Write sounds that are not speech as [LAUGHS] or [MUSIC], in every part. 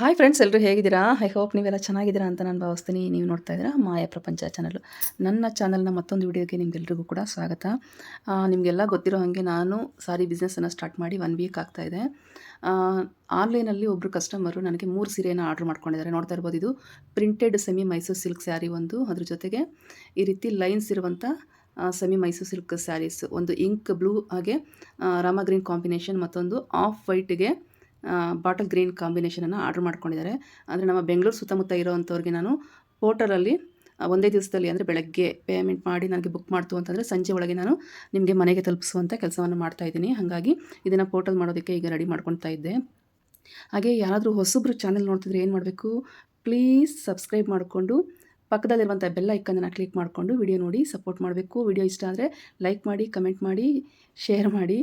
Hi friends ಎಲ್ಲರೂ ಹೇಗಿದ್ದೀರಾ? I hope ನೀವೆಲ್ಲ ಚೆನ್ನಾಗಿದ್ದೀರಾ ಅಂತ ನಾನು ಭಾವಿಸ್ತೀನಿ. ನೀವು ನೋಡ್ತಾ ಇದ್ದೀರಾ ಮಾಯ ಪ್ರಪಂಚ ಚಾನಲ್ ನನ್ನ ಚಾನಲ್ನ ಮತ್ತೊಂದು ವೀಡಿಯೋಗೆ ನಿಮಗೆಲ್ರಿಗೂ ಕೂಡ ಸ್ವಾಗತ. ನಿಮಗೆಲ್ಲ ಗೊತ್ತಿರೋ ಹಾಗೆ ನಾನು ಸಾರಿ ಬಿಸ್ನೆಸ್ಸನ್ನು ಸ್ಟಾರ್ಟ್ ಮಾಡಿ ಒನ್ ವೀಕ್ ಆಗ್ತಾಯಿದೆ ಆನ್ಲೈನಲ್ಲಿ ಒಬ್ಬರು ಕಸ್ಟಮರು ನನಗೆ ಮೂರು ಸೀರೆಯನ್ನು ಆರ್ಡ್ರ್ ಮಾಡ್ಕೊಂಡಿದ್ದಾರೆ. ನೋಡ್ತಾ ಇರ್ಬೋದು ಇದು printed semi Mysuru silk sari ಒಂದು. ಅದ್ರ ಜೊತೆಗೆ ಈ ರೀತಿ ಲೈನ್ಸ್ ಇರುವಂಥ ಸೆಮಿ ಮೈಸೂರು ಸಿಲ್ಕ್ ಸ್ಯಾರೀಸ್ ಒಂದು ಇಂಕ್ ಬ್ಲೂ ಹಾಗೆ ರಾಮ ಗ್ರೀನ್ ಕಾಂಬಿನೇಷನ್ ಮತ್ತೊಂದು ಆಫ್ ವೈಟ್ಗೆ ಬಾಟಲ್ ಗ್ರೀನ್ ಕಾಂಬಿನೇಷನನ್ನು ಆರ್ಡ್ರ್ ಮಾಡ್ಕೊಂಡಿದ್ದಾರೆ. ಅಂದರೆ ನಮ್ಮ ಬೆಂಗಳೂರು ಸುತ್ತಮುತ್ತ ಇರೋವಂಥವ್ರಿಗೆ ನಾನು ಪೋರ್ಟಲಲ್ಲಿ ಒಂದೇ ದಿವಸದಲ್ಲಿ ಅಂದರೆ ಬೆಳಗ್ಗೆ ಪೇಮೆಂಟ್ ಮಾಡಿ ನನಗೆ ಬುಕ್ ಮಾಡ್ತು ಅಂತಂದರೆ ಸಂಜೆ ಒಳಗೆ ನಾನು ನಿಮಗೆ ಮನೆಗೆ ತಲುಪಿಸುವಂಥ ಕೆಲಸವನ್ನು ಮಾಡ್ತಾ ಇದ್ದೀನಿ. ಹಾಗಾಗಿ ಇದನ್ನು ಪೋರ್ಟಲ್ ಮಾಡೋದಕ್ಕೆ ಈಗ ರೆಡಿ ಮಾಡ್ಕೊಳ್ತಾ ಇದ್ದೆ. ಹಾಗೆ ಯಾರಾದರೂ ಹೊಸಬ್ರು ಚಾನೆಲ್ ನೋಡ್ತಿದ್ರೆ ಏನು ಮಾಡಬೇಕು? ಪ್ಲೀಸ್ ಸಬ್ಸ್ಕ್ರೈಬ್ ಮಾಡಿಕೊಂಡು ಪಕ್ಕದಲ್ಲಿರುವಂಥ ಬೆಲ್ಲ ಐಕನನ್ನು ಕ್ಲಿಕ್ ಮಾಡಿಕೊಂಡು ವಿಡಿಯೋ ನೋಡಿ ಸಪೋರ್ಟ್ ಮಾಡಬೇಕು. ವಿಡಿಯೋ ಇಷ್ಟ ಆದರೆ ಲೈಕ್ ಮಾಡಿ ಕಮೆಂಟ್ ಮಾಡಿ ಶೇರ್ ಮಾಡಿ.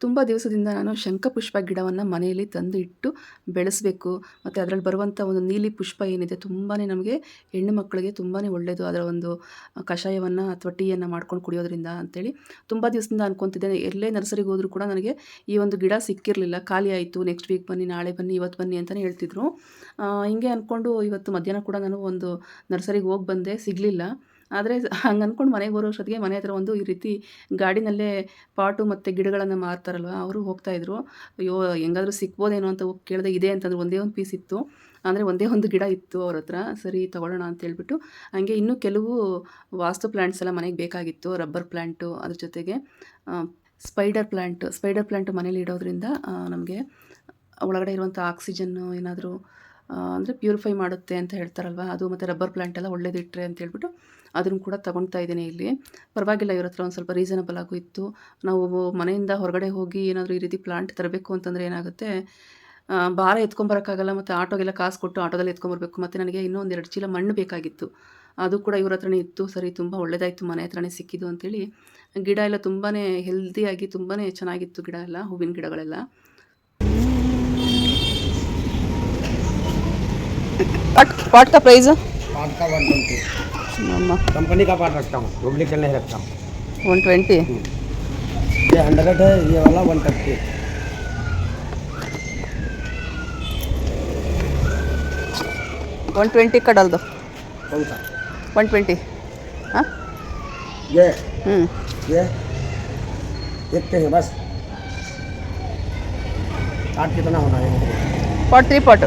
ತುಂಬ ದಿವಸದಿಂದ ನಾನು ಶಂಖಪುಷ್ಪ ಗಿಡವನ್ನು ಮನೆಯಲ್ಲಿ ತಂದು ಇಟ್ಟು ಬೆಳೆಸಬೇಕು. ಮತ್ತು ಅದರಲ್ಲಿ ಬರುವಂಥ ಒಂದು ನೀಲಿ ಪುಷ್ಪ ಏನಿದೆ ತುಂಬಾ ನಮಗೆ ಹೆಣ್ಣು ಮಕ್ಕಳಿಗೆ ತುಂಬಾ ಒಳ್ಳೆಯದು ಅದರ ಒಂದು ಕಷಾಯವನ್ನು ಅಥವಾ ಟೀಯನ್ನು ಮಾಡ್ಕೊಂಡು ಕುಡಿಯೋದ್ರಿಂದ ಅಂತೇಳಿ ತುಂಬ ದಿವಸದಿಂದ ಅನ್ಕೊತಿದ್ದೇನೆ. ಎಲ್ಲೇ ನರ್ಸರಿಗೆ ಹೋದರೂ ಕೂಡ ನನಗೆ ಈ ಒಂದು ಗಿಡ ಸಿಕ್ಕಿರಲಿಲ್ಲ. ಖಾಲಿ ಆಯಿತು. ನೆಕ್ಸ್ಟ್ ವೀಕ್ ಬನ್ನಿ, ನಾಳೆ ಬನ್ನಿ, ಇವತ್ತು ಬನ್ನಿ ಅಂತಲೇ ಹೇಳ್ತಿದ್ರು. ಹಿಂಗೆ ಅಂದ್ಕೊಂಡು ಇವತ್ತು ಮಧ್ಯಾಹ್ನ ಕೂಡ ನಾನು ಒಂದು ನರ್ಸರಿಗೆ ಹೋಗಿ ಬಂದೆ. ಸಿಗಲಿಲ್ಲ. ಆದರೆ [LAUGHS] ಹಂಗೆ ಅಂದ್ಕೊಂಡು ಮನೆಗೆ ಬರೋ ಅಷ್ಟೊತ್ತಿಗೆ ಮನೆ ಹತ್ರ ಒಂದು ಈ ರೀತಿ ಗಾಡಿನಲ್ಲೇ ಪಾಟು ಮತ್ತು ಗಿಡಗಳನ್ನು ಮಾರ್ತಾರಲ್ವ, ಅವರು ಹೋಗ್ತಾಯಿದ್ರು ಅಯ್ಯೋ, ಹೆಂಗಾದರೂ ಸಿಕ್ಬೋದೇನೋ ಅಂತ ಹೋಗಿ ಕೇಳಿದೆ ಇದೆ ಅಂತಂದ್ರೆ ಒಂದೇ ಒಂದು ಪೀಸ್ ಇತ್ತು. ಅಂದರೆ ಒಂದೇ ಒಂದು ಗಿಡ ಇತ್ತು ಅವ್ರ ಹತ್ರ. ಸರಿ, ತೊಗೊಳ್ಳೋಣ ಅಂತ ಹೇಳ್ಬಿಟ್ಟು ಹಂಗೆ ಇನ್ನೂ ಕೆಲವು ವಾಸ್ತು ಪ್ಲ್ಯಾಂಟ್ಸ್ ಎಲ್ಲ ಮನೆಗೆ ಬೇಕಾಗಿತ್ತು. ರಬ್ಬರ್ ಪ್ಲ್ಯಾಂಟು ಅದ್ರ ಜೊತೆಗೆ ಸ್ಪೈಡರ್ ಪ್ಲ್ಯಾಂಟ್ ಸ್ಪೈಡರ್ ಪ್ಲ್ಯಾಂಟ್ ಮನೇಲಿ ಇಡೋದ್ರಿಂದ ನಮಗೆ ಒಳಗಡೆ ಇರುವಂಥ ಆಕ್ಸಿಜನ್ನು ಏನಾದರೂ ಅಂದರೆ ಪ್ಯೂರಿಫೈ ಮಾಡುತ್ತೆ ಅಂತ ಹೇಳ್ತಾರಲ್ವ, ಅದು ಮತ್ತು ರಬ್ಬರ್ ಪ್ಲ್ಯಾಂಟ್ ಎಲ್ಲ ಒಳ್ಳೇದಿಟ್ಟರೆ ಅಂತ ಹೇಳ್ಬಿಟ್ಟು ಅದನ್ನು ಕೂಡ ತಗೊಳ್ತಾ ಇದ್ದೀನಿ ಇಲ್ಲಿ. ಪರವಾಗಿಲ್ಲ ಇವ್ರ ಹತ್ರ ಒಂದು ಸ್ವಲ್ಪ ರೀಸನಬಲ್ ಆಗು ಇತ್ತು. ನಾವು ಮನೆಯಿಂದ ಹೊರಗಡೆ ಹೋಗಿ ಏನಾದರೂ ಈ ರೀತಿ ಪ್ಲಾಂಟ್ ತರಬೇಕು ಅಂತಂದರೆ ಏನಾಗುತ್ತೆ ಭಾರ ಎತ್ಕೊಂಬರೋಕ್ಕಾಗಲ್ಲ ಮತ್ತು ಆಟೋಗೆಲ್ಲ ಕಾಸು ಕೊಟ್ಟು ಆಟೋದಲ್ಲಿ ಎತ್ಕೊಂಬರ್ಬೇಕು. ಮತ್ತು ನನಗೆ ಇನ್ನೂ ಒಂದು ಎರಡು ಚೀಲ ಮಣ್ಣು ಬೇಕಾಗಿತ್ತು. ಅದು ಕೂಡ ಇವ್ರ ಹತ್ರನೇ ಇತ್ತು. ಸರಿ ತುಂಬ ಒಳ್ಳೆಯದಾಯಿತು ಮನೆ ಹತ್ರನೇ ಸಿಕ್ಕಿದ್ದು ಅಂತೇಳಿ. ಗಿಡ ಎಲ್ಲ ತುಂಬಾ ಹೆಲ್ದಿಯಾಗಿ ತುಂಬಾ ಚೆನ್ನಾಗಿತ್ತು ಗಿಡ ಎಲ್ಲ ಹೂವಿನ ಗಿಡಗಳೆಲ್ಲ. ಪಾಟ್ ಪಾಟ್ का ಪ್ರೈಸ್ कंपनी का पार्ट रखता हूँ डुप्लीकेट नहीं रखता हूँ। वन ट्वेंटी हम्म। ये हंड्रेड है ये वाला वन थर्टी वन ट्वेंटी का डाल दो। कौन सा? वन ट्वेंटी हाँ? ये। ये। देखते हैं बस। पार्ट कितना होना है? पार्ट थ्री पॉट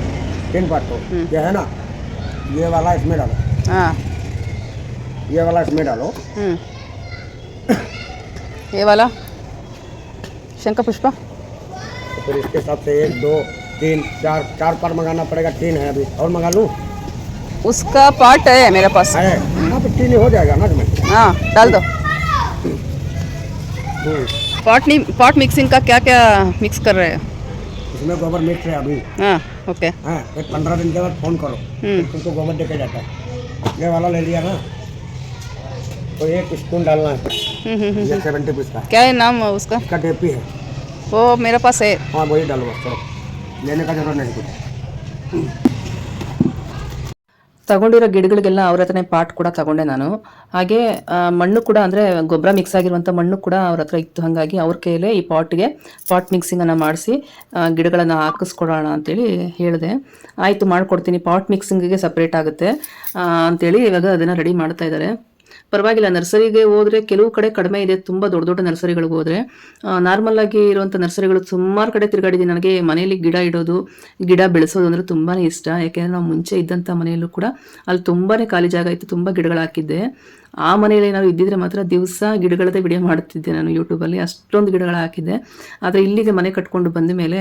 तीन पार्ट तो ये है ना? ये वाला इसमें डालो। हाँ। ये वाला इसमें डालो। ये वाला? शंकर पुष्पा? तो फिर इसके हिसाब से एक दो तीन चार चार पार्ट मंगाना पड़ेगा तीन है अभी। और मंगा लूँ? उसका पार्ट है मेरे पास। है हाँ तो तीन हो जाएगा ना इसमें हाँ डाल दो। हम्म। पॉट नहीं पॉट मिक्सिंग का क्या क्या मिक्स कर रहे हैं? इसमें गोबर मिक्स है अभी। हाँ ओके हाँ एक पंद्रह दिन के बाद फ़ोन करो। हम्म। तुमको गोबर देके जाता है। ये वाला ले लिया ना? तो एक स्पून डालना है हम्म, हम्म, हम्म। ये सेवेंटी पीस का क्या है नाम उसका इसका डेपी है वो मेरे पास है हाँ वही डालो बस चलो लेने का जरूरत नहीं कुछ ತಗೊಂಡಿರೋ ಗಿಡಗಳಿಗೆಲ್ಲ ಅವ್ರ ಹತ್ರನೇ ಪಾಟ್ ಕೂಡ ತಗೊಂಡೆ ನಾನು ಹಾಗೆ ಆ, ಮಣ್ಣು ಕೂಡ ಅಂದರೆ ಗೊಬ್ಬರ ಮಿಕ್ಸ್ ಆಗಿರುವಂಥ ಮಣ್ಣು ಕೂಡ ಅವ್ರ ಹತ್ರ ಇತ್ತು ಹಾಗಾಗಿ ಅವ್ರ ಕೈಯಲ್ಲೇ ಈ ಪಾಟ್ಗೆ ಪಾಟ್ ಮಿಕ್ಸಿಂಗನ್ನು ಮಾಡಿಸಿ ಗಿಡಗಳನ್ನು ಹಾಕಿಸ್ಕೊಡೋಣ ಅಂತೇಳಿ ಹೇಳಿದೆ ಆಯಿತು ಮಾಡಿಕೊಡ್ತೀನಿ ಪಾಟ್ ಮಿಕ್ಸಿಂಗಿಗೆ ಸಪ್ರೇಟ್ ಆಗುತ್ತೆ ಆ, ಅಂತೇಳಿ ಇವಾಗ ಅದನ್ನು ರೆಡಿ ಮಾಡ್ತಾ ಇದ್ದಾರೆ ಪರವಾಗಿಲ್ಲ, ನರ್ಸರಿಗೆ ಹೋದ್ರೆ ಕೆಲವು ಕಡೆ ಕಡಿಮೆ ಇದೆ, ತುಂಬಾ ದೊಡ್ಡ ದೊಡ್ಡ ನರ್ಸರಿಗಳಿಗೆ ಹೋದ್ರೆ. ನಾರ್ಮಲ್ ಆಗಿ ಇರುವಂಥ ನರ್ಸರಿಗಳು ಸುಮಾರು ಕಡೆ ತಿರುಗಾಡಿದ್ದೀನಿ ನನಗೆ ಮನೆಯಲ್ಲಿ ಗಿಡ ಇಡೋದು, ಗಿಡ ಬೆಳೆಸೋದು ಅಂದ್ರೆ ತುಂಬಾ ಇಷ್ಟ. ಯಾಕೆಂದ್ರೆ ನಾವು ಮುಂಚೆ ಇದ್ದಂತ ಮನೆಯಲ್ಲೂ ಕೂಡ ಅಲ್ಲಿ ತುಂಬಾನೇ ಖಾಲಿ ಜಾಗ ಇತ್ತು, ತುಂಬಾ ಗಿಡಗಳು ಹಾಕಿದ್ದೆ. ಆ ಮನೆಯಲ್ಲಿ ಏನಾದ್ರು ಇದ್ದಿದ್ರೆ ಮಾತ್ರ ದಿವಸ ಗಿಡಗಳದ್ದೇ ವಿಡಿಯೋ ಮಾಡುತ್ತಿದ್ದೆ ನಾನು ಯೂಟ್ಯೂಬಲ್ಲಿ ಅಷ್ಟೊಂದು ಗಿಡಗಳು ಹಾಕಿದ್ದೆ. ಆದರೆ ಇಲ್ಲಿಗೆ ಮನೆ ಕಟ್ಕೊಂಡು ಬಂದ ಮೇಲೆ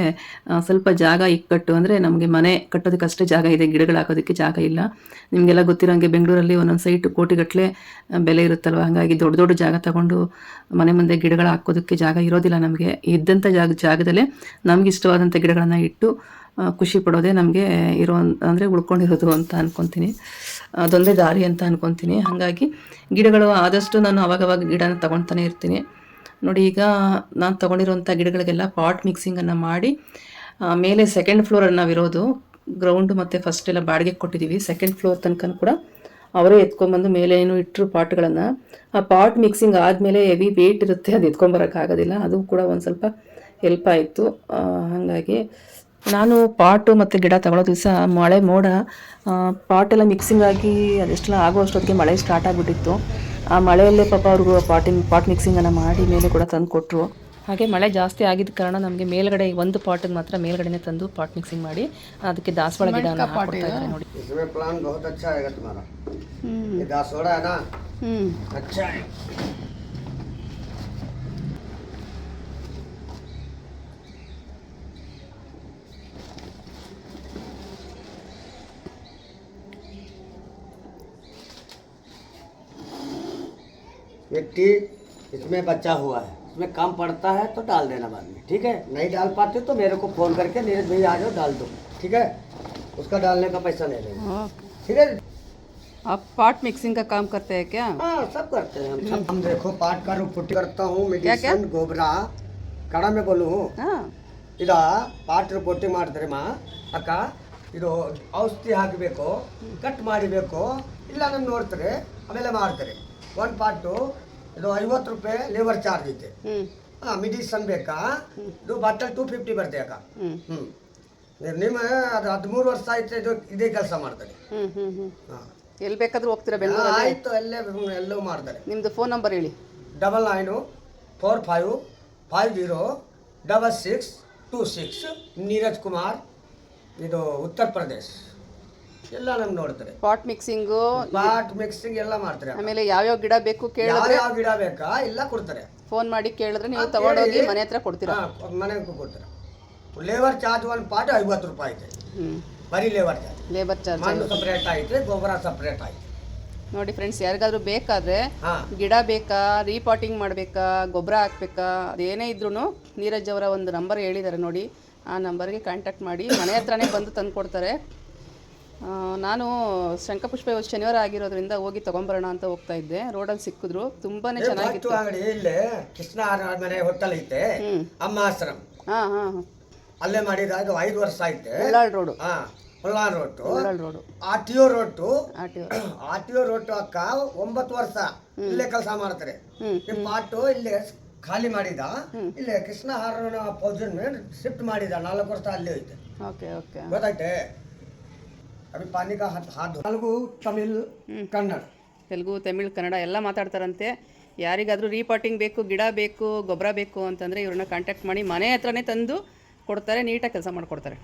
ಸ್ವಲ್ಪ ಜಾಗ ಇಕ್ಕಟ್ಟು. ಅಂದರೆ ನಮಗೆ ಮನೆ ಕಟ್ಟೋದಕ್ಕೆ ಅಷ್ಟೇ ಜಾಗ ಇದೆ, ಗಿಡಗಳು ಹಾಕೋದಕ್ಕೆ ಜಾಗ ಇಲ್ಲ. ನಿಮಗೆಲ್ಲ ಗೊತ್ತಿರೋಂಗೆ ಬೆಂಗಳೂರಲ್ಲಿ ಒಂದೊಂದು ಸೈಟ್ ಕೋಟಿಗಟ್ಟಲೆ ಬೆಲೆ ಇರುತ್ತಲ್ವ? ಹಾಗಾಗಿ ದೊಡ್ಡ ದೊಡ್ಡ ಜಾಗ ತಗೊಂಡು ಮನೆ ಮುಂದೆ ಗಿಡಗಳು ಹಾಕೋದಕ್ಕೆ ಜಾಗ ಇರೋದಿಲ್ಲ ನಮಗೆ. ಇದ್ದಂಥ ಜಾಗ, ಜಾಗದಲ್ಲೇ ನಮ್ಗೆ ಇಷ್ಟವಾದಂಥ ಗಿಡಗಳನ್ನು ಇಟ್ಟು ಖುಷಿ ಪಡೋದೇ ನಮಗೆ ಇರೋ ಅಂದರೆ ಉಳ್ಕೊಂಡಿರೋದು ಅಂತ ಅನ್ಕೊತೀನಿ. ಅದೊಂದೇ ದಾರಿ ಅಂತ ಅನ್ಕೊತೀನಿ. ಹಾಗಾಗಿ ಗಿಡಗಳು ಆದಷ್ಟು ನಾನು ಅವಾಗವಾಗ ಗಿಡನ ತಗೊಳ್ತಾನೆ ಇರ್ತೀನಿ. ನೋಡಿ, ಈಗ ನಾನು ತೊಗೊಂಡಿರೋಂಥ ಗಿಡಗಳಿಗೆಲ್ಲ ಪಾಟ್ ಮಿಕ್ಸಿಂಗನ್ನು ಮಾಡಿ ಮೇಲೆ ಸೆಕೆಂಡ್ ಫ್ಲೋರಲ್ಲಿ ನಾವಿರೋದು ಗ್ರೌಂಡ್ ಮತ್ತು ಫಸ್ಟ್ ಎಲ್ಲ ಬಾಡಿಗೆ ಕೊಟ್ಟಿದ್ದೀವಿ ಸೆಕೆಂಡ್ ಫ್ಲೋರ್ ತನಕ ಕೂಡ ಅವರೇ ಎತ್ಕೊಂಡ್ಬಂದು ಮೇಲೆ ಏನು ಇಟ್ಟರು ಪಾಟ್ಗಳನ್ನು ಆ ಪಾಟ್ ಮಿಕ್ಸಿಂಗ್ ಆದಮೇಲೆ ಹೆವಿ ವೇಟ್ ಇರುತ್ತೆ. ಅದು ಎತ್ಕೊಂಬರೋಕ್ಕಾಗೋದಿಲ್ಲ ಅದು ಕೂಡ ಒಂದು ಸ್ವಲ್ಪ ಹೆಲ್ಪ್ ಆಯಿತು. ಹಾಗಾಗಿ ನಾನು ಪಾಟು ಮತ್ತು ಗಿಡ ತಗೊಳ್ಳೋ ದಿವಸ ಮಳೆ ಮೋಡ ಪಾಟೆಲ್ಲ ಮಿಕ್ಸಿಂಗ್ ಆಗಿ ಅದೆಷ್ಟೆಲ್ಲ ಆಗೋ ಅಷ್ಟೊತ್ತಿಗೆ ಮಳೆ ಸ್ಟಾರ್ಟ್ ಆಗಿಬಿಟ್ಟಿತ್ತು. ಆ ಮಳೆಯಲ್ಲೇ ಪಾಪ ಅವ್ರಿಗೂ ಪಾಟಿನ ಪಾಟ್ ಮಿಕ್ಸಿಂಗನ್ನು ಮಾಡಿ ಮೇಲೆ ಕೂಡ ತಂದು ಕೊಟ್ಟರು ಹಾಗೆ ಮಳೆ ಜಾಸ್ತಿ ಆಗಿದ ಕಾರಣ ನಮಗೆ ಮೇಲ್ಗಡೆ ಒಂದು ಪಾಟಿಗೆ ಮಾತ್ರ ಮೇಲ್ಗಡೆನೆ ತಂದು ಪಾಟ್ ಮಿಕ್ಸಿಂಗ್ ಮಾಡಿ ಅದಕ್ಕೆ ದಾಸವಾಳ ಗಿಡ ನೋಡಿ. ಪ್ಲಾನ್ ಬಹುತ್ ಅಚ್ಚಾ मिट्टी इसमें बचा हुआ है इसमें कम पड़ता है तो डाल देना बाद में ठीक है नहीं डाल पाते तो मेरे को फ़ोन करके नीरज भैया आ जाओ डाल दो ठीक है उसका डालने का पैसा ले लेंगे ठीक है आप पार्ट मिक्सिंग का काम करते हैं क्या हाँ सब करते हैं हम सब हम देखो पाट का पुट्टी करता हूँ मेडिसिन गोबरा ಕಡ में बोलूँ हाँ ಇದ ಪಾಟ್ ಪೊಟ್ಟಿ ಮಾಡ್ತಾರೆ ಮಾ ಅಕ್ಕ ಇದು ಔಷಧಿ ಹಾಕಬೇಕು ಕಟ್ ಮಾಡಿಬೇಕು ಇಲ್ಲ ನಮ್ಗೆ ನೋಡ್ತಾರೆ ಆಮೇಲೆ ಮಾಡ್ತಾರೆ ಒಂದು ಪಾಟು ಇದು ಐವತ್ತು ರೂಪಾಯಿ ಲೇಬರ್ ಚಾರ್ಜ್ ಐತೆ. ಹಾಂ ಮಿಡಿಸನ್ ಬೇಕಾ? ಇದು ಬಾಟಲ್ ಟೂ ಫಿಫ್ಟಿ ಬರ್ತದೆ ಅಕ್ಕ. ಹ್ಞೂ ನಿಮ್ಮ ಅದು ಹದಿಮೂರು ವರ್ಷ ಆಯ್ತು ಇದು ಇದೇ ಕೆಲಸ ಮಾಡ್ತಾರೆ ಹಾಂ. ಎಲ್ಲಿ ಬೇಕಾದ್ರೂ ಹೋಗ್ತೀರಾ ಬೆಂಗಳೂರು ಆಯಿತು ಅಲ್ಲೇ ಎಲ್ಲೂ ಮಾಡ್ತಾರೆ. ನಿಮ್ಮದು ಫೋನ್ ನಂಬರ್ ಹೇಳಿ. Double nine four five five zero double six two six Neeraj Kumar ಇದು ಉತ್ತರ್ ಪ್ರದೇಶ್. ಎಲ್ಲ ನಮ್ಗೆ ನೋಡ್ತಾರೆ. ಪಾಟ್ ಮಿಕ್ಸಿಂಗು ಪಾಟ್ ಮಿಕ್ಸಿಂಗ್ ಎಲ್ಲ ಮಾಡ್ತಾರೆ. ಆಮೇಲೆ ಯಾವ್ಯಾವ ಗಿಡ ಬೇಕು ಕೇಳಿದ್ರೆ ಯಾವ ಯಾವ ಗಿಡ ಬೇಕಾ ಎಲ್ಲ ಕೊಡ್ತಾರೆ. ಫೋನ್ ಮಾಡಿ ಕೇಳಿದ್ರೆ ನೀವು ತಗೊಂಡೋಗಿ ಮನೆ ಹತ್ರ ಕೊಡ್ತೀರಾ? ಮನೆಗೂ ಕೊಡ್ತಾರೆ. ಲೇಬರ್ ಚಾರ್ಜ್ ಒಂದು ಪಾಟ್ ಐವತ್ತು ರೂಪಾಯಿ ಐತೆ. ಬರೀ ಲೇಬರ್ ಚಾರ್ಜ್ ಲೇಬರ್ ಚಾರ್ಜ್ ಮಣ್ಣು ಸಪ್ರೇಟ್ ಐತೆ ಗೊಬ್ಬರ ಸಪ್ರೇಟ್ ಐತೆ ನೋಡಿ ಫ್ರೆಂಡ್ಸ್ ಯಾರಿಗಾದ್ರೂ ಬೇಕಾದ್ರೆ ಗಿಡ ಬೇಕಾ ರೀಪಾಟಿಂಗ್ ಮಾಡಬೇಕಾ ಗೊಬ್ಬರ ಹಾಕ್ಬೇಕಾ ಅದೇನೇ ಇದ್ರೂ ನೀರಜ್ ಅವರ ಒಂದು ನಂಬರ್ ಹೇಳಿದ್ದಾರೆ ನೋಡಿ. ಆ ನಂಬರ್ಗೆ ಕಾಂಟ್ಯಾಕ್ಟ್ ಮಾಡಿ ಮನೆ ಹತ್ರನೇ ಬಂದು ತಂದು ಕೊಡ್ತಾರೆ ನಾನು ಶಂಕಪುಷ್ಪ ಇವತ್ತು ಶನಿವಾರ ಆಗಿರೋದ್ರಿಂದ ಹೋಗಿ ತಗೊಂಬರೋಣ ಅಂತ ಹೋಗ್ತಾ ಇದ್ದೆ. ರೋಡಲ್ಲಿ ಸಿಕ್ಕಿದ್ರು. ತುಂಬಾನೇ ಚೆನ್ನಾಗಿತ್ತು. ಅಂಗಡಿ ಇಲ್ಲೇ ಕೃಷ್ಣ ಮನೆ ಹೋಟೆಲ್ ಐತೆ. ಅಮ್ಮ ಹಾ ಹಾಂ ಹಾಂ. ಅಲ್ಲೇ ಮಾಡಿದ ಇದು ಐದು ವರ್ಷ ಐತೆ ಉಳ್ಳಾಳ್ ರೋಡು. ಹಾ Ullal road Ullal road. R T O road R T R T O road ಅಕ್ಕ ಒಂಬತ್ತು ವರ್ಷ ಇಲ್ಲೇ ಕೆಲಸ ಮಾಡ್ತಾರೆ. ನಿಮ್ಮ ಪಾಟು ಇಲ್ಲೇ ಖಾಲಿ ಮಾಡಿದ. ಇಲ್ಲೇ ಕೃಷ್ಣ ಹಾರನ ಪೌಜನ್ ಶಿಫ್ಟ್ ಮಾಡಿದ. ನಾಲ್ಕು ವರ್ಷ ಅಲ್ಲೇ ಐತೆ. Okay okay. ಗೊತ್ತಾಯ್ತೆ? ತೆಲುಗು ತಮಿಳ್ ಕನ್ನಡ. ತೆಲುಗು ತಮಿಳ್ ಕನ್ನಡ ಎಲ್ಲ ಮಾತಾಡ್ತಾರಂತೆ. ಯಾರಿಗಾದರೂ ರೀಪಾಟಿಂಗ್ ಬೇಕು ಗಿಡ ಬೇಕು ಗೊಬ್ಬರ ಬೇಕು ಅಂತಂದರೆ ಇವ್ರನ್ನ ಕಾಂಟ್ಯಾಕ್ಟ್ ಮಾಡಿ ಮನೆ ಹತ್ರನೇ ತಂದು ಕೊಡ್ತಾರೆ ನೀಟಾಗಿ ಕೆಲಸ ಮಾಡಿಕೊಡ್ತಾರೆ.